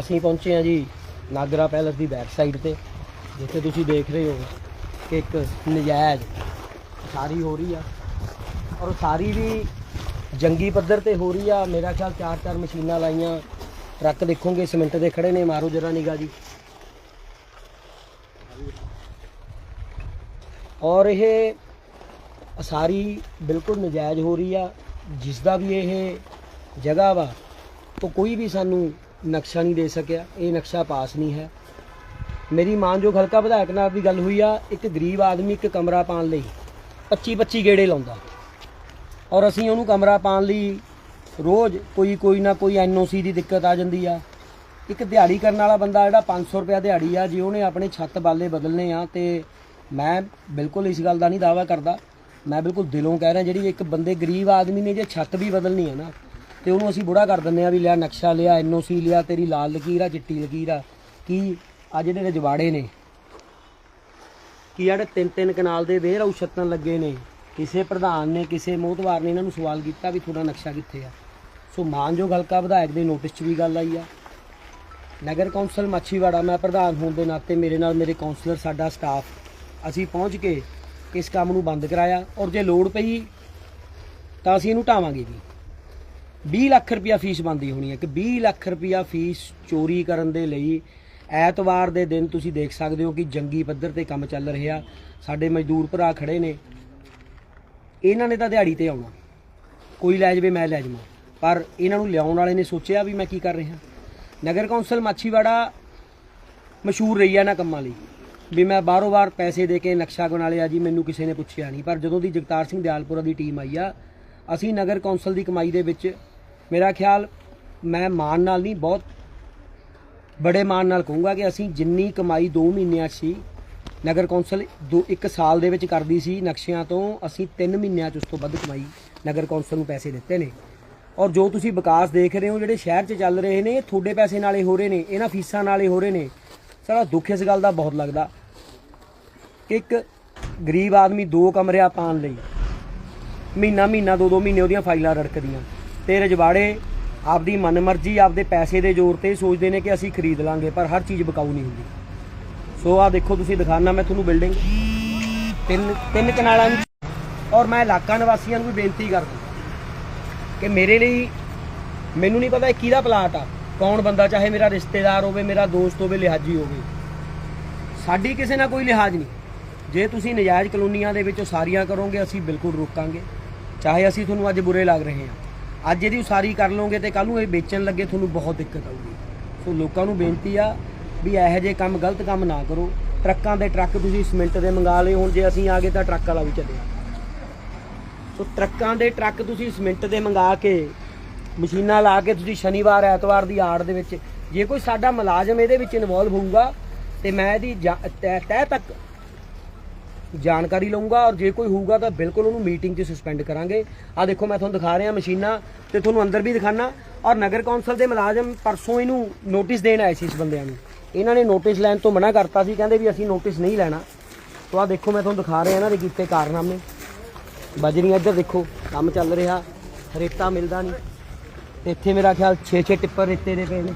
ਅਸੀਂ ਪਹੁੰਚੇ ਹਾਂ ਜੀ ਨਾਗਰਾ ਪੈਲਸ ਦੀ ਬੈਕ ਸਾਈਡ ਤੇ, ਜਿੱਥੇ ਤੁਸੀਂ ਦੇਖ ਰਹੇ ਹੋ ਕਿ ਇੱਕ ਨਜਾਇਜ਼ ਸਾਰੀ ਹੋ ਰਹੀ ਆ। ਔਰ ਸਾਰੀ ਵੀ ਜੰਗੀ ਪੱਧਰ ਤੇ ਹੋ ਰਹੀ ਆ। ਮੇਰਾ ਖਿਆਲ ਚਾਰ ਚਾਰ ਮਸ਼ੀਨਾਂ ਲਾਈਆਂ। ਟਰੱਕ ਦੇਖੋਗੇ, ਸਿਮੈਂਟ ਦੇ ਖੜੇ ਨੇ, ਮਾਰੋ ਜਰਾ ਨਿਗਾ ਜੀ। ਔਰ ਇਹ ਸਾਰੀ ਬਿਲਕੁਲ ਨਜਾਇਜ਼ ਹੋ ਰਹੀ ਆ। ਜਿਸ ਦਾ ਵੀ ਇਹ ਜਗ੍ਹਾ ਵਾ, ਉਹ ਕੋਈ ਵੀ ਸਾਨੂੰ ਨਕਸ਼ਾ ਨਹੀਂ ਦੇ ਸਕਿਆ, ਇਹ ਨਕਸ਼ਾ ਪਾਸ ਨਹੀਂ ਹੈ। ਮੇਰੀ ਮਾਨਯੋਗ ਹਲਕਾ ਵਿਧਾਇਕ ਨਾਲ ਵੀ ਗੱਲ ਹੋਈ ਆ, ਇੱਕ ਗਰੀਬ ਆਦਮੀ ਇੱਕ ਕਮਰਾ ਪਾਉਣ ਲਈ 25 25 ਗੇੜੇ ਲਾਉਂਦਾ। ਔਰ ਅਸੀਂ ਉਹਨੂੰ ਕਮਰਾ ਪਾਉਣ ਲਈ ਰੋਜ਼ ਕੋਈ ਕੋਈ ਨਾ ਕੋਈ ਐਨਓਸੀ ਦੀ ਦਿੱਕਤ ਆ ਜਾਂਦੀ ਆ। ਇੱਕ ਦਿਹਾੜੀ ਕਰਨ ਵਾਲਾ ਬੰਦਾ ਜਿਹੜਾ 500 ਰੁਪਿਆ ਦਿਹਾੜੀ ਆ, ਜੇ ਉਹਨੇ ਆਪਣੇ ਛੱਤ ਬਾਲੇ ਬਦਲਨੇ ਆ, ਤੇ ਮੈਂ ਬਿਲਕੁਲ ਇਸ ਗੱਲ ਦਾ ਨਹੀਂ ਦਾਅਵਾ ਕਰਦਾ। ਮੈਂ ਬਿਲਕੁਲ ਦਿਲੋਂ ਕਹਿ ਰਿਹਾ, ਜਿਹੜੀ ਇੱਕ ਬੰਦੇ ਗਰੀਬ ਆਦਮੀ ਨੇ ਜੇ ਛੱਤ ਵੀ ਬਦਲਣੀ ਹੈ ਨਾ ਤੇ ਉਹਨੂੰ ਅਸੀਂ ਬੁੜਾ ਕਰ ਦਿੰਦੇ ਆ ਵੀ ਲਿਆ ਨਕਸ਼ਾ ਲਿਆ ਐਨਓਸੀ ਲਿਆ, ਤੇਰੀ ਲਾਲ ਲਕੀਰ ਆ, ਚਿੱਟੀ ਲਕੀਰ ਆ। ਕੀ ਆ ਜਿਹੜੇ ਰਜਵਾੜੇ ਨੇ? ਕੀ ਜਿਹੜੇ ਤਿੰਨ ਤਿੰਨ ਕਨਾਲ ਦੇ ਵੇਰ ਛੱਤਣ ਲੱਗੇ ਨੇ? ਕਿਸੇ ਪ੍ਰਧਾਨ ਨੇ, ਕਿਸੇ ਮੋਹਤਵਾਰ ਨੇ ਇਹਨਾਂ ਨੂੰ ਸਵਾਲ ਕੀਤਾ ਵੀ ਤੁਹਾਡਾ ਨਕਸ਼ਾ ਕਿੱਥੇ ਆ? ਸੋ ਮਾਨਯੋਗ ਹਲਕਾ ਵਿਧਾਇਕ ਦੇ ਨੋਟਿਸ 'ਚ ਵੀ ਗੱਲ ਆਈ ਆ। ਨਗਰ ਕੌਂਸਲ ਮਾਛੀਵਾੜਾ, ਮੈਂ ਪ੍ਰਧਾਨ ਹੋਣ ਦੇ ਨਾਤੇ ਮੇਰੇ ਨਾਲ ਮੇਰੇ ਕਾਉਂਸਲਰ ਸਾਡਾ ਸਟਾਫ, ਅਸੀਂ ਪਹੁੰਚ ਕੇ ਇਸ ਕੰਮ ਨੂੰ ਬੰਦ ਕਰਾਇਆ ਔਰ ਜੇ ਲੋੜ ਪਈ ਤਾਂ ਅਸੀਂ ਇਹਨੂੰ ਢਾਵਾਂਗੇ ਵੀ 20 ਲੱਖ ਰੁਪਇਆ ਫੀਸ ਬੰਦੀ ਹੋਣੀ ਹੈ। ਕਿ 20 ਲੱਖ ਰੁਪਇਆ ਫੀਸ ਚੋਰੀ ਕਰਨ ਦੇ ਲਈ ਐਤਵਾਰ ਦੇ ਦਿਨ ਤੁਸੀਂ ਦੇਖ ਸਕਦੇ ਹੋ ਕਿ ਜੰਗੀ ਪੱਧਰ ਤੇ ਕੰਮ ਚੱਲ ਰਿਹਾ। ਸਾਡੇ ਮਜ਼ਦੂਰ ਭਰਾ ਖੜੇ ਨੇ। ਇਹਨਾਂ ਨੇ ਤਾਂ ਦਿਹਾੜੀ ਤੇ ਆਉਣਾ। ਕੋਈ ਲੈ ਜਾਵੇ, ਮੈਂ ਲੈ ਜਾਵਾਂ। ਪਰ ਇਹਨਾਂ ਨੂੰ ਲਿਆਉਣ ਵਾਲੇ ਨੇ ਸੋਚਿਆ ਵੀ ਮੈਂ ਕੀ ਕਰ ਰਿਹਾ। ਨਗਰ ਕੌਂਸਲ ਮਾਛੀਵਾੜਾ ਮਸ਼ਹੂਰ ਰਹੀ ਆ ਨਾ ਕੰਮਾਂ ਲਈ। ਵੀ ਮੈਂ ਬਾਰੋ ਬਾਰ ਪੈਸੇ ਦੇ ਕੇ ਨਕਸ਼ਾ ਬਣਾ ਲਿਆ ਜੀ, ਮੈਨੂੰ ਕਿਸੇ ਨੇ ਪੁੱਛਿਆ ਨਹੀਂ। ਪਰ ਜਦੋਂ ਦੀ ਜਗਤਾਰ ਸਿੰਘ ਦਿਆਲਪੁਰਾ ਦੀ ਟੀਮ ਆਈ ਆ, ਅਸੀਂ ਨਗਰ ਕੌਂਸਲ ਦੀ ਕਮਾਈ ਦੇ ਵਿੱਚ ਮੇਰਾ ਖਿਆਲ ਮੈਂ ਮਾਣ ਨਾਲ ਨਹੀਂ, ਬਹੁਤ ਬੜੇ ਮਾਣ ਨਾਲ ਕਹੂੰਗਾ ਕਿ ਅਸੀਂ ਜਿੰਨੀ ਕਮਾਈ 2 ਮਹੀਨਿਆਂ 'ਚ ਸੀ, ਨਗਰ ਕੌਂਸਲ ਦੋ, ਇੱਕ ਸਾਲ ਦੇ ਵਿੱਚ ਕਰਦੀ ਸੀ ਨਕਸ਼ਿਆਂ ਤੋਂ, ਅਸੀਂ 3 ਮਹੀਨਿਆਂ 'ਚ ਉਸ ਤੋਂ ਵੱਧ ਕਮਾਈ ਨਗਰ ਕੌਂਸਲ ਨੂੰ ਪੈਸੇ ਦਿੱਤੇ ਨੇ। ਔਰ ਜੋ ਤੁਸੀਂ ਵਿਕਾਸ ਦੇਖ ਰਹੇ ਹੋ, ਜਿਹੜੇ ਸ਼ਹਿਰ 'ਚ ਚੱਲ ਰਹੇ ਨੇ ਇਹ ਤੁਹਾਡੇ ਪੈਸੇ ਨਾਲੇ ਹੋ ਰਹੇ ਨੇ, ਇਹਨਾਂ ਫੀਸਾਂ ਨਾਲੇ ਹੋ ਰਹੇ ਨੇ ਸਾਡਾ ਦੁੱਖ ਇਸ ਗੱਲ ਦਾ ਬਹੁਤ ਲੱਗਦਾ ਕਿ ਇੱਕ ਗਰੀਬ ਆਦਮੀ ਦੋ ਕਮਰਿਆਂ ਪਾਉਣ ਲਈ ਮਹੀਨਾ ਮਹੀਨਾ ਦੋ ਦੋ ਮਹੀਨੇ ਉਹਦੀਆਂ ਫਾਈਲਾਂ ਰੜਕਦੀਆਂ। ਤੇ ਰਜਵਾੜੇ ਆਪਦੀ ਮਨਮਰਜ਼ੀ, ਆਪਦੇ ਪੈਸੇ ਦੇ ਜ਼ੋਰ ਤੇ ਸੋਚਦੇ ਨੇ ਕਿ ਅਸੀਂ ਖਰੀਦ ਲਾਂਗੇ, ਪਰ ਹਰ ਚੀਜ਼ ਬਕਾਊ ਨਹੀਂ ਹੁੰਦੀ। ਸੋ ਆ ਦੇਖੋ, ਤੁਸੀਂ ਦਿਖਾਣਾ ਮੈਂ ਤੁਹਾਨੂੰ ਬਿਲਡਿੰਗ। ਤਿੰਨ ਤਿੰਨ ਕਨਾਲਾਂ ਦੀ ਔਰ ਮੈਂ ਇਲਾਕਾ ਨਿਵਾਸੀਆਂ ਨੂੰ ਵੀ ਬੇਨਤੀ ਕਰਦਾ ਕਿ ਮੇਰੇ ਲਈ ਮੈਨੂੰ ਨਹੀਂ ਪਤਾ ਇਹ ਕਿਹਦਾ ਪਲਾਟ ਆ, ਕੌਣ ਬੰਦਾ, ਚਾਹੇ ਮੇਰਾ ਰਿਸ਼ਤੇਦਾਰ ਹੋਵੇ, ਮੇਰਾ ਦੋਸਤ ਹੋਵੇ, ਲਿਹਾਜੀ ਹੋਵੇ। ਸਾਡੀ ਕਿਸੇ ਨਾਲ ਕੋਈ ਲਿਹਾਜ਼ ਨਹੀਂ। ਜੇ ਤੁਸੀਂ ਨਜਾਇਜ਼ ਕਲੋਨੀਆਂ ਦੇ ਵਿੱਚ ਸਾਰੀਆਂ ਕਰੋਗੇ, ਅਸੀਂ ਬਿਲਕੁਲ ਰੋਕਾਂਗੇ। ਚਾਹੇ ਅਸੀਂ ਤੁਹਾਨੂੰ ਅੱਜ ਬੁਰੇ ਲੱਗ ਰਹੇ ਹਾਂ। ਅੱਜ ਇਹਦੀ ਉਸਾਰੀ ਕਰ ਲਓਗੇ ਤੇ ਕੱਲ ਨੂੰ ਇਹ ਵੇਚਣ ਲੱਗੇ, ਤੁਹਾਨੂੰ ਬਹੁਤ ਦਿੱਕਤ ਆਊਗੀ। ਸੋ ਲੋਕਾਂ ਨੂੰ ਬੇਨਤੀ ਆ ਵੀ ਇਹੋ ਜਿਹੇ ਕੰਮ, ਗਲਤ ਕੰਮ ਨਾ ਕਰੋ। ਟਰੱਕਾਂ ਦੇ ਟਰੱਕ ਤੁਸੀਂ ਸਿਮੈਂਟ ਦੇ ਮੰਗਾ ਲਏ, ਹੁਣ ਜੇ ਅਸੀਂ ਆ ਗਏ ਤਾਂ ਟਰੱਕ ਵਾਲਾ ਵੀ ਚੱਲਿਆ। ਸੋ ਟਰੱਕਾਂ ਦੇ ਟਰੱਕ ਤੁਸੀਂ ਸਿਮੈਂਟ ਦੇ ਮੰਗਾ ਕੇ ਮਸ਼ੀਨਾਂ ਲਾ ਕੇ ਤੁਸੀਂ ਸ਼ਨੀਵਾਰ, ਐਤਵਾਰ ਦੀ ਆੜ ਦੇ ਵਿੱਚ ਜੇ ਕੋਈ ਸਾਡਾ ਮੁਲਾਜ਼ਮ ਇਹਦੇ ਵਿੱਚ ਇਨਵੋਲਵ ਹੋਊਗਾ, ਤੇ ਮੈਂ ਇਹਦੀ ਜਾ- ਤਹਿ ਤਹਿ ਤੱਕ ਜਾਣਕਾਰੀ ਲਵਾਂਗਾ ਔਰ ਜੇ ਕੋਈ ਹੋਊਗਾ ਤਾਂ ਬਿਲਕੁਲ ਉਹਨੂੰ ਮੀਟਿੰਗ 'ਚ ਸਸਪੈਂਡ ਕਰਾਂਗੇ। ਆ ਦੇਖੋ, ਮੈਂ ਤੁਹਾਨੂੰ ਦਿਖਾ ਰਿਹਾ ਮਸ਼ੀਨਾਂ ਤੇ ਤੁਹਾਨੂੰ ਅੰਦਰ ਵੀ ਦਿਖਾਣਾ ਔਰ ਨਗਰ ਕੌਂਸਲ ਦੇ ਮੁਲਾਜ਼ਮ ਪਰਸੋਂ ਇਹਨੂੰ ਨੋਟਿਸ ਦੇਣ ਆਏ ਸੀ ਇਸ ਬੰਦਿਆਂ ਨੂੰ। ਇਹਨਾਂ ਨੇ ਨੋਟਿਸ ਲੈਣ ਤੋਂ ਮਨਾ ਕਰਤਾ ਸੀ, ਕਹਿੰਦੇ ਵੀ ਅਸੀਂ ਨੋਟਿਸ ਨਹੀਂ ਲੈਣਾ। ਸੋ ਆ ਦੇਖੋ, ਮੈਂ ਤੁਹਾਨੂੰ ਦਿਖਾ ਰਿਹਾ ਇਹਨਾਂ ਦੇ ਕੀਤੇ ਕਾਰਨਾਮੇ। ਬਜਰੀਆਂ ਇੱਧਰ ਦੇਖੋ, ਕੰਮ ਚੱਲ ਰਿਹਾ। ਰੇਤਾ ਮਿਲਦਾ ਨਹੀਂ। ਤੇ ਇੱਥੇ ਮੇਰਾ ਖਿਆਲ 6-6 ਟਿੱਪਰ ਰੇਤੇ ਦੇ ਪਏ ਨੇ।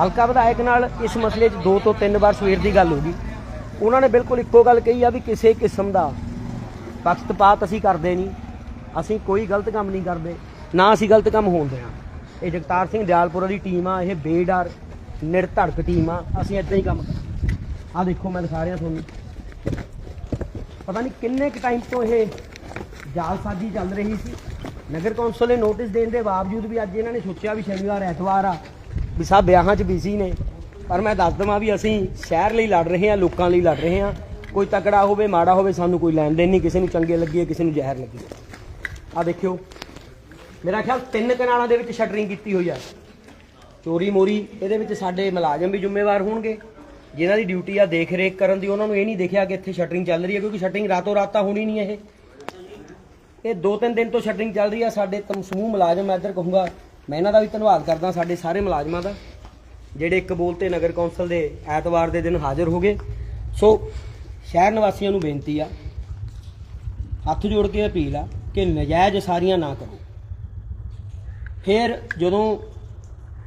ਹਲਕਾ ਵਿਧਾਇਕ ਨਾਲ ਇਸ ਮਸਲੇ 'ਚ ਦੋ ਤੋਂ ਤਿੰਨ ਵਾਰ ਸਵੇਰ ਦੀ ਗੱਲ ਹੋ ਗਈ। ਉਹਨਾਂ ਨੇ ਬਿਲਕੁਲ ਇੱਕੋ ਗੱਲ ਕਹੀ ਆ ਵੀ ਕਿਸੇ ਕਿਸਮ ਦਾ ਪੱਖਪਾਤ ਅਸੀਂ ਕਰਦੇ ਨਹੀਂ। ਅਸੀਂ ਕੋਈ ਗਲਤ ਕੰਮ ਨਹੀਂ ਕਰਦੇ, ਨਾ ਅਸੀਂ ਗਲਤ ਕੰਮ ਹੋਣ ਦੇਣਾ। ਇਹ ਜਗਤਾਰ ਸਿੰਘ ਦਿਆਲਪੁਰਾ ਦੀ ਟੀਮ ਆ, ਇਹ ਬੇਡਰ, ਨਿਰਧੜਕ ਟੀਮ ਆ, ਅਸੀਂ ਇਦਾਂ ਹੀ ਕੰਮ ਆ ਦੇਖੋ ਮੈਂ ਦਿਖਾ ਰਿਹਾ ਤੁਹਾਨੂੰ। ਪਤਾ ਨਹੀਂ ਕਿੰਨੇ ਕੁ ਟਾਈਮ ਤੋਂ ਇਹ ਜਾਲਸਾਜ਼ੀ ਚੱਲ ਰਹੀ ਸੀ। ਨਗਰ ਕੌਂਸਲ ਨੇ ਨੋਟਿਸ ਦੇਣ ਦੇ ਬਾਵਜੂਦ ਵੀ ਅੱਜ ਇਹਨਾਂ ਨੇ ਸੋਚਿਆ ਵੀ ਸ਼ਨੀਵਾਰ, ਐਤਵਾਰ ਆ। ਵੀ ਸਭ ਵਿਆਹਾਂ 'ਚ ਬਿਜ਼ੀ ਨੇ। ਪਰ ਮੈਂ ਦੱਸ ਦਵਾਂ ਵੀ ਅਸੀਂ ਸ਼ਹਿਰ ਲਈ ਲੜ ਰਹੇ ਹਾਂ, ਲੋਕਾਂ ਲਈ ਲੜ ਰਹੇ ਹਾਂ। ਕੋਈ ਤਕੜਾ ਹੋਵੇ, ਮਾੜਾ ਹੋਵੇ, ਸਾਨੂੰ ਕੋਈ ਲੈਣ ਦੇਣ ਨਹੀਂ, ਕਿਸੇ ਨੂੰ ਚੰਗੇ ਲੱਗੀ ਕਿਸੇ ਨੂੰ ਜ਼ਹਿਰ ਲੱਗੀ ਹੈ ਆ ਦੇਖਿਓ। ਮੇਰਾ ਖਿਆਲ ਤਿੰਨ ਕਨਾਲਾਂ ਦੇ ਵਿੱਚ ਸ਼ਟਰਿੰਗ ਕੀਤੀ ਹੋਈ ਆ। ਚੋਰੀ ਮੋਰੀ, ਇਹਦੇ ਵਿੱਚ ਸਾਡੇ ਮੁਲਾਜ਼ਮ ਵੀ ਜ਼ਿੰਮੇਵਾਰ ਹੋਣਗੇ। ਜਿਨ੍ਹਾਂ ਦੀ ਡਿਊਟੀ ਆ ਦੇਖ ਰੇਖ ਕਰਨ ਦੀ, ਉਹਨਾਂ ਨੂੰ ਇਹ ਨਹੀਂ ਦੇਖਿਆ ਕਿ ਇੱਥੇ ਸ਼ਟਰਿੰਗ ਚੱਲ ਰਹੀ ਹੈ, ਕਿਉਂਕਿ ਸ਼ਟਰਿੰਗ ਰਾਤੋਂ ਰਾਤ ਤਾਂ ਹੋਣੀ ਨਹੀਂ ਇਹ। ਇਹ ਦੋ ਤਿੰਨ ਦਿਨ ਤੋਂ ਸ਼ਟਰਿੰਗ ਚੱਲ ਰਹੀ ਆ। ਸਾਡੇ ਤਮ ਸਮੂਹ ਮੁਲਾਜ਼ਮ, ਮੈਂ ਇੱਧਰ ਕਹੂੰਗਾ ਮੈਂ ਇਹਨਾਂ ਦਾ ਵੀ ਧੰਨਵਾਦ ਕਰਦਾ, ਸਾਡੇ ਸਾਰੇ ਮੁਲਾਜ਼ਮਾਂ ਦਾ, ਜਿਹੜੇ ਇੱਕ ਬੋਲ ਤੇ ਨਗਰ ਕੌਂਸਲ ਦੇ ਐਤਵਾਰ ਦੇ ਦਿਨ ਹਾਜ਼ਰ ਹੋ ਗਏ। ਸੋ, ਸ਼ਹਿਰ ਨਿਵਾਸੀਆਂ ਨੂੰ ਬੇਨਤੀ ਆ, ਹੱਥ ਜੋੜ ਕੇ ਅਪੀਲ ਆ ਕਿ ਨਜਾਇਜ਼ ਸਾਰੀਆਂ ਨਾ ਕਰੋ। ਫਿਰ ਜਦੋਂ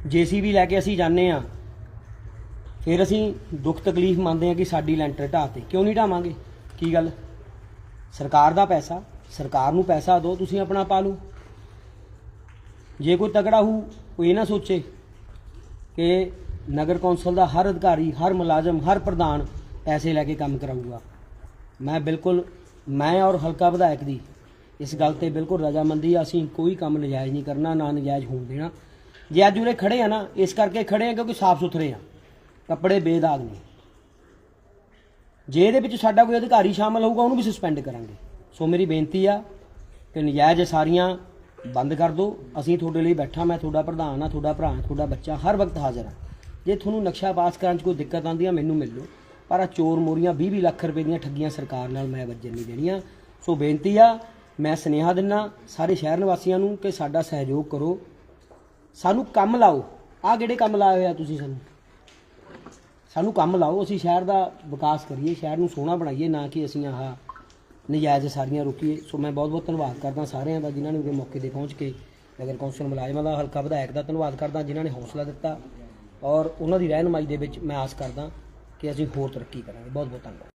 ਜੀਸੀਬੀ ਲੈ ਕੇ ਅਸੀਂ ਜਾਂਦੇ ਆ ਫਿਰ ਅਸੀਂ ਦੁੱਖ ਤਕਲੀਫ ਮੰਨਦੇ ਆ ਕਿ ਸਾਡੀ ਲੈਂਟਰ ਢਾਹ ਤੇ। ਕਿਉਂ ਨਹੀਂ ਢਾਵਾਂਗੇ ਕੀ ਗੱਲ? ਸਰਕਾਰ ਦਾ ਪੈਸਾ, ਸਰਕਾਰ ਨੂੰ ਪੈਸਾ ਦਿਓ, ਤੁਸੀਂ ਆਪਣਾ ਪਾ ਲਓ। ਜੇ ਕੋਈ ਤਗੜਾ ਹੋ ਉਹ ਇਹ ਨਾ ਸੋਚੇ ਕਿ ਨਗਰ ਕੌਂਸਲ ਦਾ ਹਰ ਅਧਿਕਾਰੀ, ਹਰ ਮੁਲਾਜ਼ਮ, ਹਰ ਪ੍ਰਧਾਨ ਪੈਸੇ ਲੈ ਕੇ ਕੰਮ ਕਰਾਊਗਾ। ਮੈਂ ਬਿਲਕੁਲ, ਮੈਂ ਔਰ ਹਲਕਾ ਵਿਧਾਇਕ ਦੀ ਇਸ ਗੱਲ ਤੇ ਬਿਲਕੁਲ ਰਜ਼ਾਮੰਦੀ ਆ, ਅਸੀਂ ਕੋਈ ਕੰਮ ਨਜਾਇਜ਼ ਨਹੀਂ ਕਰਨਾ, ਨਾ ਨਜਾਇਜ਼ ਹੋਣ ਦੇਣਾ। ਜੇ ਅੱਜ ਉਰੇ ਖੜੇ ਆ ਨਾ, ਇਸ ਕਰਕੇ ਖੜੇ ਆ ਕਿਉਂਕਿ ਸਾਫ਼ ਸੁਥਰੇ ਆ, ਕੱਪੜੇ ਬੇਦਾਗ ਨੇ। ਜੇ ਇਹਦੇ ਵਿੱਚ ਸਾਡਾ ਕੋਈ ਅਧਿਕਾਰੀ ਸ਼ਾਮਲ ਹੋਊਗਾ, ਉਹਨੂੰ ਵੀ ਸਸਪੈਂਡ ਕਰਾਂਗੇ। ਸੋ ਮੇਰੀ ਬੇਨਤੀ ਆ ਕਿ ਨਜਾਇਜ਼ ਸਾਰੀਆਂ ਬੰਦ ਕਰ ਦਿਓ ਅਸੀਂ ਤੁਹਾਡੇ ਲਈ ਬੈਠਾ, ਮੈਂ ਤੁਹਾਡਾ ਪ੍ਰਧਾਨ ਆ, ਤੁਹਾਡਾ ਭਰਾ, ਤੁਹਾਡਾ ਬੱਚਾ, ਹਰ ਵਕਤ ਹਾਜ਼ਰ ਆ। ਜੇ ਤੁਹਾਨੂੰ ਨਕਸ਼ਾ ਪਾਸ ਕਰਨ 'ਚ ਕੋਈ ਦਿੱਕਤ ਆਉਂਦੀ ਆ, ਮੈਨੂੰ ਮਿਲ ਲਓ। ਪਰ ਆ ਚੋਰ ਮੋਰੀਆਂ 20 20 ਲੱਖ ਰੁਪਏ ਦੀਆਂ ਠੱਗੀਆਂ ਸਰਕਾਰ ਨਾਲ ਮੈਂ ਵੱਜਣ ਨਹੀਂ ਦੇਣੀਆਂ। ਸੋ ਬੇਨਤੀ ਆ, ਮੈਂ ਸੁਨੇਹਾ ਦਿੰਨਾ ਸਾਰੇ ਸ਼ਹਿਰ ਨਿਵਾਸੀਆਂ ਨੂੰ ਕਿ ਸਾਡਾ ਸਹਿਯੋਗ ਕਰੋ। ਸਾਨੂੰ ਕੰਮ ਲਾਓ। ਆਹ ਕਿਹੜੇ ਕੰਮ ਲਾਏ ਹੋਏ ਆ ਤੁਸੀਂ ਸਾਨੂੰ? ਸਾਨੂੰ ਕੰਮ ਲਾਓ। ਅਸੀਂ ਸ਼ਹਿਰ ਦਾ ਵਿਕਾਸ ਕਰੀਏ, ਸ਼ਹਿਰ ਨੂੰ ਸੋਹਣਾ ਬਣਾਈਏ, ਨਾ ਕਿ ਅਸੀਂ ਆਹ ਨਜਾਇਜ਼ ਸਾਰੀਆਂ ਰੋਕੀਏ। ਸੋ ਮੈਂ ਬਹੁਤ ਬਹੁਤ ਧੰਨਵਾਦ ਕਰਦਾ ਸਾਰਿਆਂ ਦਾ ਜਿਨ੍ਹਾਂ ਨੇ ਉਹਦੇ ਮੌਕੇ ਤੇ ਪਹੁੰਚ ਕੇ ਨਗਰ ਕੌਂਸਲ ਮੁਲਾਜ਼ਮਾਂ ਦਾ, ਹਲਕਾ ਵਿਧਾਇਕ ਦਾ ਧੰਨਵਾਦ ਕਰਦਾ, ਜਿਨ੍ਹਾਂ ਨੇ ਹੌਸਲਾ ਦਿੱਤਾ। ਔਰ ਉਹਨਾਂ ਦੀ ਰਹਿਨਮਾਈ ਦੇ ਵਿੱਚ ਮੈਂ ਆਸ ਕਰਦਾ ਕਿ ਅਸੀਂ ਹੋਰ ਤਰੱਕੀ ਕਰਾਂਗੇ। ਬਹੁਤ ਬਹੁਤ ਧੰਨਵਾਦ।